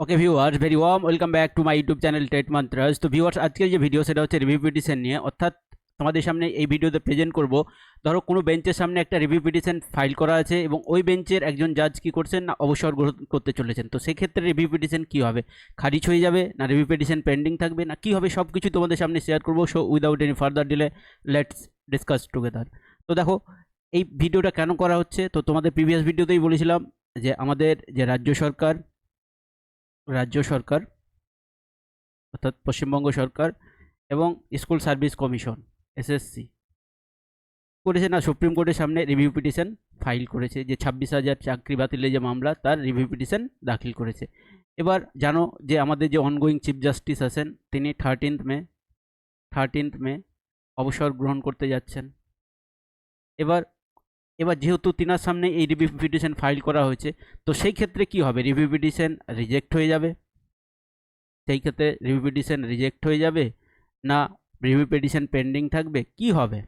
Okay viewers very warm welcome back to my YouTube channel TET mantras তো viewers আজকের যে video সেটা হচ্ছে রিভিউ পিটিশন নিয়ে। অর্থাৎ তোমাদের সামনে এই ভিডিওতে প্রেজেন্ট করব। ধরো, কোনো বেঞ্চের সামনে একটা রিভিউ পিটিশন ফাইল করা আছে এবং ওই বেঞ্চের একজন জাজ কি করছেন না, অবসর গ্রহণ করতে চলেছেন। তো সেক্ষেত্রে রিভিউ পিটিশন কী হবে? খারিজ হয়ে যাবে না রিভিউ পিটিশন পেন্ডিং থাকবে না? কী হবে? সব কিছু তোমাদের সামনে শেয়ার করব। So without any further delay let's discuss together তো দেখো, এই ভিডিওটা কেন করা হচ্ছে? তো তোমাদের প্রিভিয়াস ভিডিওতেই বলেছিলাম যে আমাদের যে রাজ্য সরকার রাজ্য সরকার, অর্থাৎ পশ্চিমবঙ্গ সরকার এবং স্কুল সার্ভিস কমিশন, এসএসসি, করেছে না, সুপ্রিম কোর্টের সামনে রিভিউ পিটিশন ফাইল করেছে যে ছাব্বিশ হাজার চাকরি বাতিলের যে মামলা, তার রিভিউ পিটিশন দাখিল করেছে। এবার জানো যে আমাদের যে অনগোয়িং চিফ জাস্টিস আছেন, তিনি থার্টিন্থ মে থার্টিন্থ মে অবসর গ্রহণ করতে যাচ্ছেন। এবার এবার যেহেতু তিনার সামনে এই রিভিউ পিটিশন ফাইল করা হয়েছে, তো সেই ক্ষেত্রে কি হবে? রিভিউ পিটিশন রিজেক্ট হয়ে যাবে? সেই ক্ষেত্রে রিভিউ পিটিশন রিজেক্ট হয়ে যাবে? না রিভিউ পিটিশন পেন্ডিং থাকবে? কি হবে?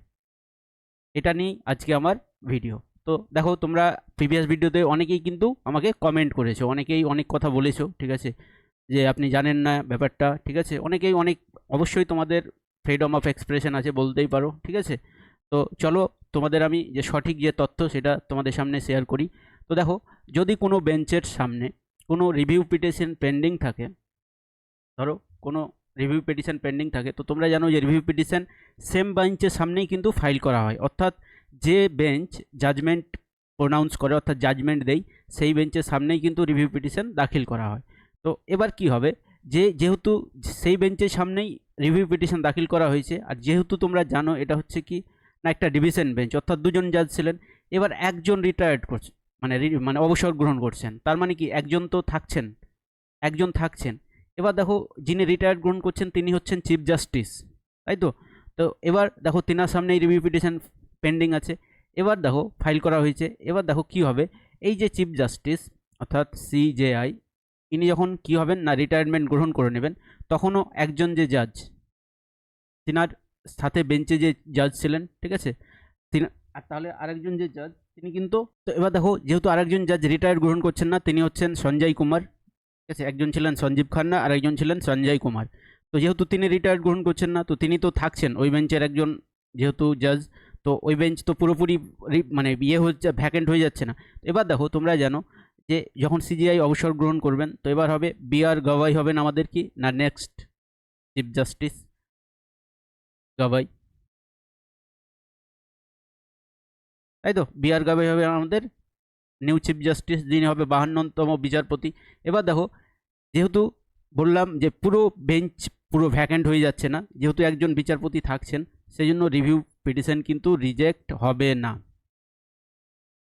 এটা নিয়েই আজকে আমার ভিডিও তো দেখো, তোমরা প্রিভিয়াস ভিডিওতে অনেকেই কিন্তু আমাকে কমেন্ট করেছ, অনেকেই অনেক কথা বলেছ, ঠিক আছে? যে আপনি জানেন না ব্যাপারটা, ঠিক আছে? অনেকেই অনেক, অবশ্যই তোমাদের ফ্রিডম অফ এক্সপ্রেশন আছে বলতেই পারো, ঠিক আছে? তো চলো তোমাদের আমি যে সঠিক যে তথ্য সেটা তোমাদের সামনে শেয়ার করি। তো দেখো, যদি কোনো বেঞ্চের সামনে কোনো রিভিউ পিটিশন পেন্ডিং থাকে, ধরো কোনো রিভিউ পিটিশন পেন্ডিং থাকে, তো তোমরা জানো যে রিভিউ পিটিশন সেম বেঞ্চের সামনেই কিন্তু ফাইল করা হয়। অর্থাৎ যে বেঞ্চ জাজমেন্ট প্রোনাউন্স করে, অর্থাৎ জাজমেন্ট দেয়, সেই বেঞ্চের সামনেই কিন্তু রিভিউ পিটিশন দাখিল করা হয়। তো এবার কি হবে? যে যেহেতু সেই বেঞ্চের সামনেই রিভিউ পিটিশন দাখিল করা হয়েছে, আর যেহেতু তোমরা জানো, এটা হচ্ছে কি না একটা ডিভিশন বেঞ্চ অর্থাৎ দুজন জাজ ছিলেন, এবার একজন রিটায়ার্ড করছে মানে মানে অবসর গ্রহণ করছেন। তার মানে কি, একজন তো থাকছেন, একজন থাকছেন। এবার দেখো, যিনি রিটায়ার্ড গ্রহণ করছেন, তিনি হচ্ছেন চিফ জাস্টিস তাই তো? তো এবার দেখো, তিনার সামনে এই রিভিউ পিটিশন পেন্ডিং আছে। এবার দেখো ফাইল করা হয়েছে। এবার দেখো, কি হবে? এই যে চিফ জাস্টিস অর্থাৎ সিজেআই ইনি যখন কি হবেন না রিটায়ারমেন্ট গ্রহণ করে নেবেন, তখনও একজন যে জাজ তিনার সাথে বেঞ্চে যে জাজ ছিলেন, ঠিক আছে? তিনি আর তাহলে আরেকজন যে জাজ তিনি কিন্তু তো এবার দেখো, যেহেতু আরেকজন জাজ রিটায়ার গ্রহণ করছেন না, তিনি হচ্ছেন সঞ্জয় কুমার। ঠিক আছে? একজন ছিলেন সঞ্জীব খান্না আর একজন ছিলেন সঞ্জয় কুমার। তো যেহেতু তিনি রিটায়ার গ্রহণ করছেন না, তো তিনি তো থাকছেন। ওই বেঞ্চের একজন যেহেতু জাজ তো ওই বেঞ্চ তো পুরোপুরি মানে ইয়ে হচ্ছে ভ্যাকেন্ট হয়ে যাচ্ছে না। এবার দেখো, তোমরা জানো যে যখন সিজিআই অবসর গ্রহণ করবেন, তো এবার হবে বি আর গাওয়াই হবেন আমাদের কি? না নেক্সট চিফ জাস্টিস গাবাই তাই তো বি আর গাবাই হবে আমাদের। নিউ চিফ জাস্টিস যিনি হবে বাহান্নতম বিচারপতি। এবার দেখো, যেহেতু বললাম যে পুরো বেঞ্চ পুরো ভ্যাকেন্ট হয়ে যাচ্ছে না, যেহেতু একজন বিচারপতি থাকছেন সেই জন্য রিভিউ পিটিশন কিন্তু রিজেক্ট হবে না।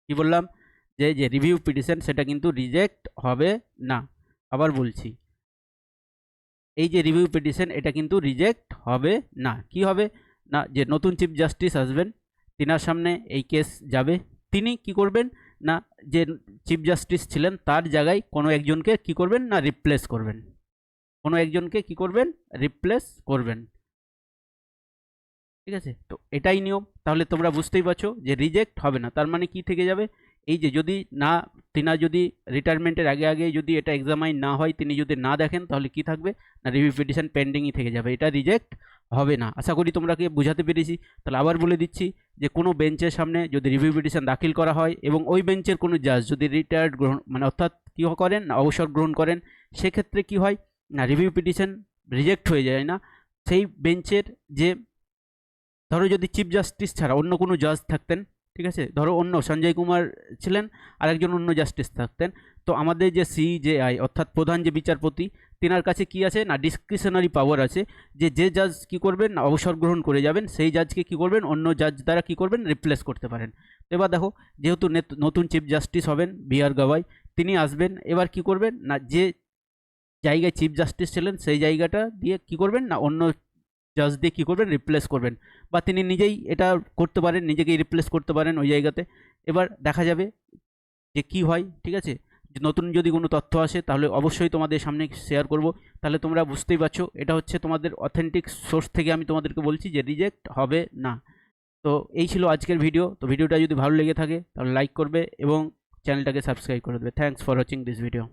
কি বললাম? যে যে রিভিউ পিটিশন সেটা কিন্তু রিজেক্ট হবে না। আবার বলছি এই যে রিভিউ পিটিশন এটা কিন্তু রিজেক্ট হবে না। কি হবে? না, যে নতুন চিফ জাস্টিস আসবেন, তিনার সামনে এই কেস যাবে। তিনি কি করবেন? না, যে চিফ জাস্টিস ছিলেন, তার জায়গায় কোনো একজনকে কি করবেন? না রিপ্লেস করবেন। কোনো একজনকে কি করবেন? রিপ্লেস করবেন। ঠিক আছে? তো এটাই নিয়ম। তাহলে তোমরা বুঝতেই পারছ যে রিজেক্ট হবে না। তার মানে কি থেকে যাবে? এই যে যদি না, তিনা যদি রিটায়ারমেন্টের আগে আগে যদি এটা এক্সামাইন না হয়, তিনি যদি না দেখেন, তাহলে কি থাকবে? না রিভিউ পিটিশন পেন্ডিংই থেকে যাবে। এটা রিজেক্ট হবে না। আশা করি তোমরাকে বোঝাতে পেরেছি। তাহলে আবার বলে দিচ্ছি যে, কোনো বেঞ্চের সামনে যদি রিভিউ পিটিশন দাখিল করা হয় এবং ওই বেঞ্চের কোনো জাজ যদি রিটায়ার্ড গ্রহণ মানে অর্থাৎ কী করেন? না, অবসর গ্রহণ করেন, সেক্ষেত্রে কি হয়? না রিভিউ পিটিশন রিজেক্ট হয়ে যায় না। সেই বেঞ্চের যে, ধরো যদি চিফ জাস্টিস ছাড়া অন্য কোনো জাজ থাকতেন ঠিক আছে? ধরো অন্য, সঞ্জয় কুমার ছিলেন আর একজন অন্য জাস্টিস থাকতেন। তো আমাদের যে সিজেআই অর্থাৎ প্রধান যে বিচারপতি, তেনার কাছে কি আছে? না ডিসক্রিশনারি পাওয়ার আছে যে যে জাজ কি করবেন, না, অবসর গ্রহণ করে যাবেন, সেই জাজকে কি করবেন, অন্য জাজ দ্বারা কি করবেন রিপ্লেস করতে পারেন। এবার দেখো, যেহেতু নেত- নতুন চিফ জাস্টিস হবেন বি আর গাওয়াই তিনি আসবেন, এবার কি করবেন? না, যে জায়গায় চিফ জাস্টিস ছিলেন, সেই জায়গাটা দিয়ে কি করবেন? না, অন্য জাজ দিয়ে কী করবেন? রিপ্লেস করবেন। বা তিনি নিজেই এটা করতে পারেন, নিজেকেই রিপ্লেস করতে পারেন ওই জায়গাতে। এবার দেখা যাবে যে কি হয়, ঠিক আছে? নতুন যদি কোনো তথ্য আসে, তাহলে অবশ্যই তোমাদের সামনে শেয়ার করব। তাহলে তোমরা বুঝতেই পারছ, এটা হচ্ছে তোমাদের অথেন্টিক সোর্স থেকে আমি তোমাদেরকে বলছি যে রিজেক্ট হবে না। তো এই ছিল আজকের ভিডিও তো ভিডিওটা যদি ভালো লেগে থাকে, তাহলে লাইক করবে এবং চ্যানেলটাকে সাবস্ক্রাইব করে দেবে। Thanks for watching this video